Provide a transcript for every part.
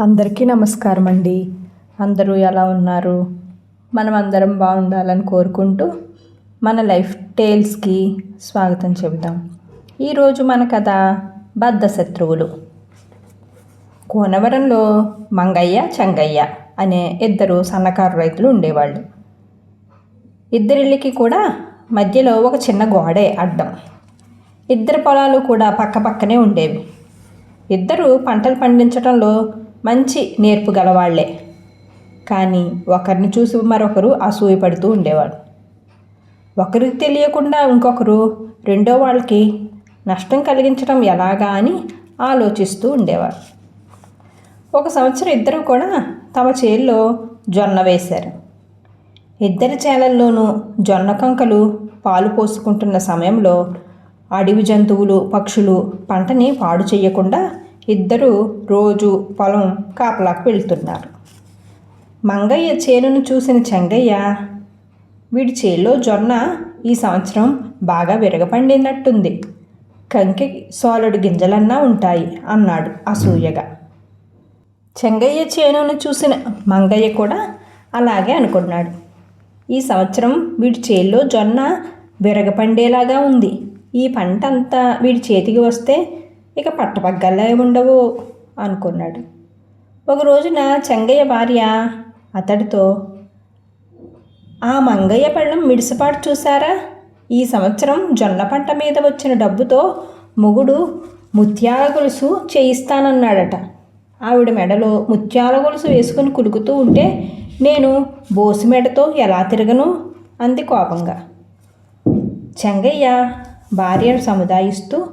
అందరికీ నమస్కారం అండి అందరూ ఎలా ఉన్నారు? మనం అందరం బాగుండాలని కోరుకుంటూ మన లైఫ్ టేల్స్కి స్వాగతం చెబుదాం. ఈరోజు మన కథ బద్ధ శత్రువులు. కోనవరంలో మంగయ్య చంగయ్య అనే ఇద్దరు సన్నకారు రైతులు ఉండేవాళ్ళు. ఇద్దరిళ్ళకి కూడా మధ్యలో ఒక చిన్న గోడే అడ్డం. ఇద్దరు పొలాలు కూడా పక్కపక్కనే ఉండేవి. ఇద్దరు పంటలు పండించడంలో మంచి నేర్పు గలవాళ్ళే. కానీ ఒకరిని చూసి మరొకరు అసూయపడుతూ ఉండేవాడు. ఒకరికి తెలియకుండా ఇంకొకరు రెండో వాళ్ళకి నష్టం కలిగించడం ఎలాగా అని ఆలోచిస్తూ ఉండేవారు. ఒక సంవత్సరం ఇద్దరు కూడా తమ చేల్లో జొన్న వేశారు. ఇద్దరి చేలల్లోనూ జొన్న కంకలు పాలు పోసుకుంటున్న సమయంలో అడవి జంతువులు పక్షులు పంటని పాడు చేయకుండా ఇద్దరు రోజు పొలం కాపలాకు వెళ్తున్నారు. మంగయ్య చేనును చూసిన చెంగయ్య వీడి చేలో జొన్న ఈ సంవత్సరం బాగా విరగపండినట్టుంది. కంకి సోలడు గింజలన్నా ఉంటాయి అన్నాడు అసూయగా. చెంగయ్య చేనును చూసిన మంగయ్య కూడా అలాగే అనుకున్నాడు. ఈ సంవత్సరం వీడి చేల్లో జొన్న విరగపండేలాగా ఉంది. ఈ పంట అంతా వీడి చేతికి వస్తే ఇక పట్టపగ్గల్లా ఉండవు అనుకున్నాడు. ఒక రోజున చెంగయ్య భార్య అతడితో ఆ మంగయ్య పళ్ళం మిడిసిపాటు చూసారా ఈ సంవత్సరం జొన్న పంట మీద వచ్చిన డబ్బుతో మొగుడు ముత్యాల గొలుసు చేయిస్తానన్నాడట. ఆవిడ మెడలో ముత్యాల గొలుసు వేసుకుని కులుకుతూ ఉంటే నేను బోసు మెడతో ఎలా తిరగను? అంది కోపంగా. చెంగయ్య భార్యను సముదాయిస్తూ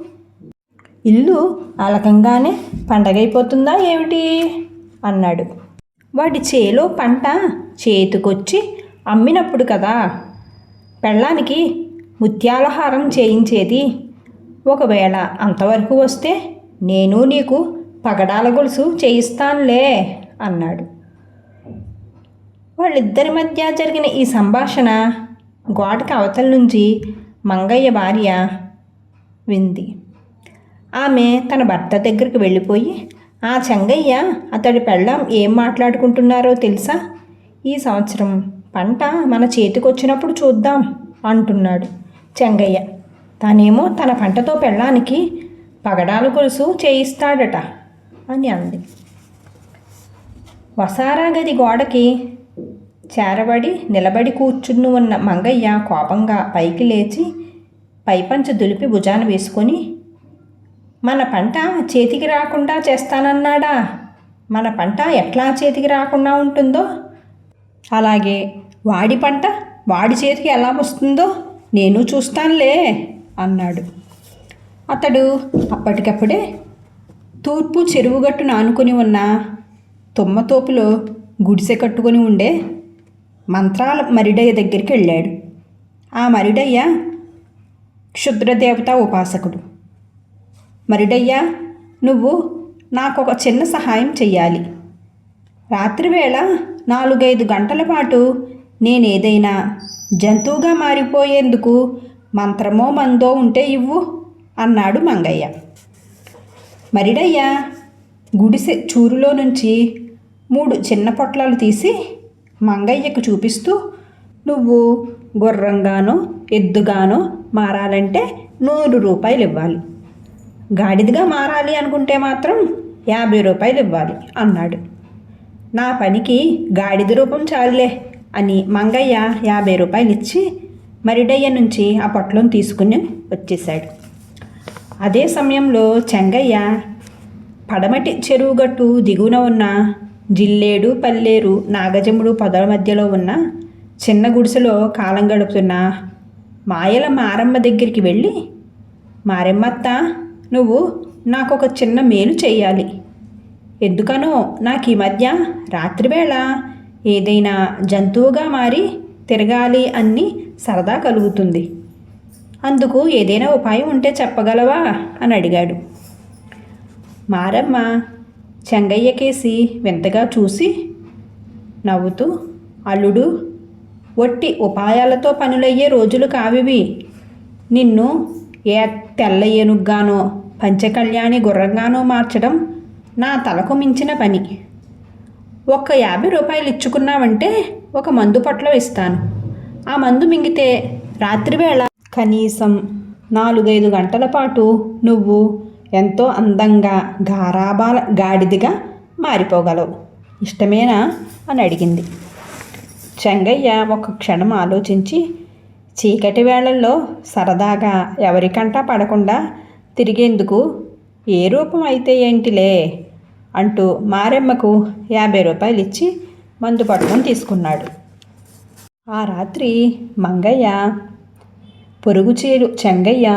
ఇల్లు అలకంగానే పండగైపోతుందా ఏమిటి? అన్నాడు. వాడి చేలో పంట చేతికొచ్చి అమ్మినప్పుడు కదా. పెళ్ళానికి ముత్యాలహారం చేయించేది. ఒకవేళ అంతవరకు వస్తే నేను నీకు పగడాల గొలుసు చేయిస్తానులే అన్నాడు. వాళ్ళిద్దరి మధ్య జరిగిన ఈ సంభాషణ గోడకి అవతల నుంచి మంగయ్య భార్య వింది. ఆమె తన భర్త దగ్గరికి వెళ్ళిపోయి ఆ చెంగయ్య అతడి పెళ్ళాం ఏం మాట్లాడుకుంటున్నారో తెలుసా? ఈ సంవత్సరం పంట మన చేతికొచ్చినప్పుడు చూద్దాం అంటున్నాడు చెంగయ్య. తనేమో తన పంటతో పెళ్ళానికి పగడాలు గొలుసు చేయిస్తాడట అని అంది. వసారా గది గోడకి చేరబడి నిలబడి కూర్చుని ఉన్న మంగయ్య కోపంగా పైకి లేచి పైపంచ దులిపి భుజాన వేసుకొని మన పంట చేతికి రాకుండా చేస్తానన్నాడా? మన పంట ఎట్లా చేతికి రాకుండా ఉంటుందో? అలాగే వాడి పంట వాడి చేతికి ఎలా వస్తుందో నేను చూస్తానులే అన్నాడు. అతడు అప్పటికప్పుడే తూర్పు చెరువుగట్టును ఆనుకొని ఉన్న తుమ్మతోపులో గుడిసె కట్టుకొని ఉండే మంత్రాల మరిడయ్య దగ్గరికి వెళ్ళాడు. ఆ మరిడయ్య క్షుద్రదేవత ఉపాసకుడు. మరిడయ్యా నువ్వు నాకు ఒక చిన్న సహాయం చెయ్యాలి. రాత్రివేళ నాలుగైదు గంటల పాటు నేనేదైనా జంతువుగా మారిపోయేందుకు మంత్రమో మందో ఉంటే ఇవ్వు అన్నాడు మంగయ్య. మరిడయ్య గుడిసె చూరులో నుంచి మూడు చిన్న పొట్లాలు తీసి మంగయ్యకు చూపిస్తూ నువ్వు గుర్రంగానో ఎద్దుగానో మారాలంటే నూరు రూపాయలు ఇవ్వాలి గాడిదగా మారాలి అనుకుంటే మాత్రం యాభై రూపాయలు ఇవ్వాలి అన్నాడు. నా పనికి గాడిద రూపం చాలులే అని మంగయ్య యాభై రూపాయలు ఇచ్చి మరిడయ్య నుంచి ఆ పొట్లం తీసుకుని వచ్చేశాడు. అదే సమయంలో చెంగయ్య పడమటి చెరువుగట్టు దిగువన ఉన్న జిల్లేడు పల్లేరు నాగజముడు పొదల మధ్యలో ఉన్న చిన్న గుడిసెలో కాలం గడుపుతున్న మాయల మారమ్మ దగ్గరికి వెళ్ళి మారెమ్మత్త నువ్వు నాకు ఒక చిన్న మేలు చేయాలి ఎందుకనో నాకు ఈ మధ్య రాత్రివేళ ఏదైనా జంతువుగా మారి తిరగాలి అన్ని సరదా కలుగుతుంది. అందుకు ఏదైనా ఉపాయం ఉంటే చెప్పగలవా? అని అడిగాడు. మారమ్మ చెంగయ్యకేసి వింతగా చూసి నవ్వుతూ అల్లుడు ఒట్టి ఉపాయాలతో పనులయ్యే రోజులు కావివి. నిన్ను ఏ తెల్ల ఏనుగ్గానో పంచకళ్యాణి గుర్రంగానో మార్చడం నా తలకు మించిన పని. ఒక్క యాభై రూపాయలు ఇచ్చుకున్నావంటే ఒక మందు పొట్లం ఇస్తాను. ఆ మందు మింగితే రాత్రివేళ కనీసం నాలుగైదు గంటల పాటు నువ్వు ఎంతో అందంగా గారాబాల గాడిదిగా మారిపోగలవు. ఇష్టమేనా? అని అడిగింది. చెంగయ్య ఒక క్షణం ఆలోచించి చీకటి వేళల్లో సరదాగా ఎవరికంటా పడకుండా తిరిగేందుకు ఏ రూపం అయితే ఏంటిలే అంటూ మారెమ్మకు యాభై రూపాయలు ఇచ్చి మందు పట్టుకొని తీసుకున్నాడు. ఆ రాత్రి మంగయ్య పొరుగు చేలు చెంగయ్య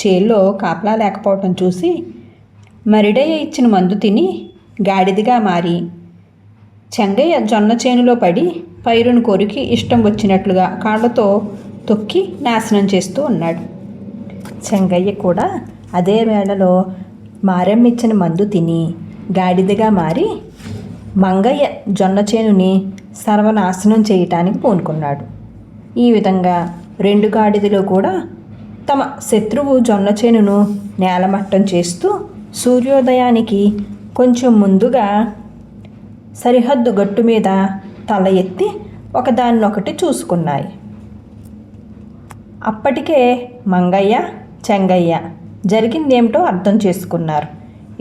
చేల్లో కాపలా లేకపోవటం చూసి మరిడయ్య ఇచ్చిన మందు తిని గాడిదిగా మారి చెంగయ్య జొన్న చేనులో పడి పైరును కొరికి ఇష్టం వచ్చినట్లుగా కాళ్ళతో తొక్కి నాశనం చేస్తూ ఉన్నాడు. చెంగయ్య కూడా అదే వేళలో మారెమ్మిచ్చిన మందు తిని గాడిదగా మారి మంగయ్య జొన్న చేనుని సర్వనాశనం చేయటానికి పూనుకున్నాడు. ఈ విధంగా రెండు గాడిదలు కూడా తమ శత్రువు జొన్న చేనును నేలమట్టం చేస్తూ సూర్యోదయానికి కొంచెం ముందుగా సరిహద్దు గట్టు మీద తల ఎత్తి ఒకదాన్నొకటి చూసుకున్నాయి. అప్పటికే మంగయ్య చెంగయ్య జరిగిందేమిటో అర్థం చేసుకున్నారు.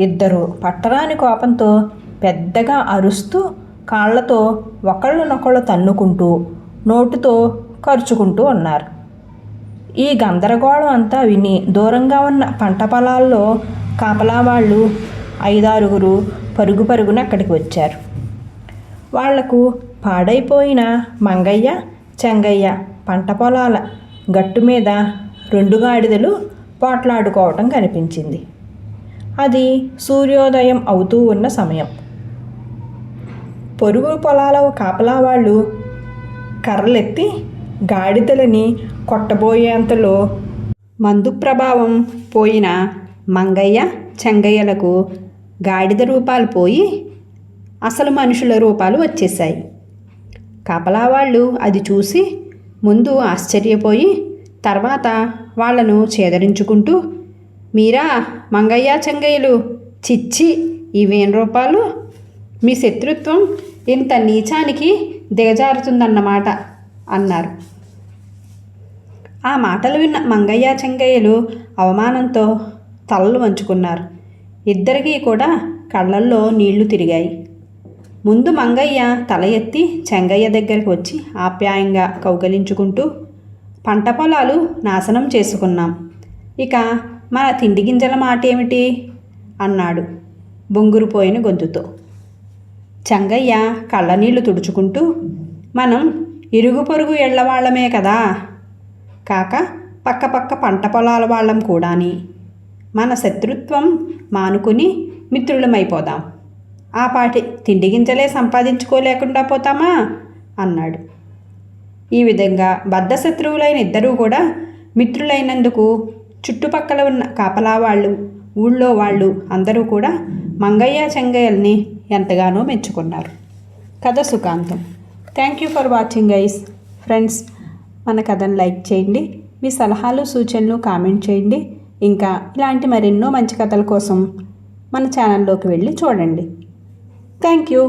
ఇద్దరు పట్టరాని కోపంతో పెద్దగా అరుస్తూ కాళ్ళతో ఒకళ్ళనొకళ్ళు తన్నుకుంటూ నోటుతో ఖర్చుకుంటూ ఉన్నారు. ఈ గందరగోళం అంతా విని దూరంగా ఉన్న పంట పొలాల్లో కాపలా వాళ్ళు ఐదారుగురు పరుగు పరుగున అక్కడికి వచ్చారు. వాళ్ళకు పాడైపోయిన మంగయ్య చెంగయ్య పంట పొలాల గట్టు మీద రెండు గాడిదలు పోట్లాడుకోవటం కనిపించింది. అది సూర్యోదయం అవుతూ ఉన్న సమయం. పొరుగు పొలాల కాపలా వాళ్ళు కర్రలెత్తి గాడిదలని కొట్టబోయేంతలో మందు ప్రభావం పోయిన మంగయ్య చెంగయ్యలకు గాడిద రూపాలు పోయి అసలు మనుషుల రూపాలు వచ్చేసాయి కాపలా వాళ్ళు అది చూసి ముందు ఆశ్చర్యపోయి తర్వాత వాళ్ళను చేదరించుకుంటూ మీరా మంగయ్య చెంగయ్యలు చిచ్చి ఇవేం రూపాలు? మీ శత్రుత్వం ఇంత నీచానికి దిగజారుతుందన్నమాట అన్నారు. ఆ మాటలు విన్న మంగయ్య చెంగయ్యలు అవమానంతో తలలు వంచుకున్నారు. ఇద్దరికీ కూడా కళ్ళల్లో నీళ్ళు తిరిగాయి. ముందు మంగయ్య తల ఎత్తి చెంగయ్య దగ్గరికి వచ్చి ఆప్యాయంగా కౌగలించుకుంటూ పంట పొలాలు నాశనం చేసుకున్నాం. ఇక మన తిండి గింజల మాట ఏమిటి అన్నాడు బొంగురుపోయిన గొంతుతో. చెంగయ్య కళ్ళనీళ్ళు తుడుచుకుంటూ మనం ఇరుగు పొరుగు ఎళ్ళవాళ్ళమే కదా. కాక పక్క పక్క పంట పొలాల వాళ్ళం కూడాని. మన శత్రుత్వం మానుకుని మిత్రులమైపోదాం. ఆ పాటి తిండి గింజలే సంపాదించుకోలేకుండా పోతామా? అన్నాడు. ఈ విధంగా బద్ధ శత్రువులైన ఇద్దరూ కూడా మిత్రులైనందుకు చుట్టుపక్కల ఉన్న కాపలా వాళ్ళు ఊళ్ళో వాళ్ళు అందరూ కూడా మంగయ్య చెంగయ్యల్ని ఎంతగానో మెచ్చుకున్నారు. కథ సుఖాంతం. Thank you for watching guys friends మన కథను లైక్ చేయండి. మీ సలహాలు సూచనలు కామెంట్ చేయండి. ఇంకా ఇలాంటి మరెన్నో మంచి కథల కోసం మన ఛానల్లోకి వెళ్ళి చూడండి. Thank you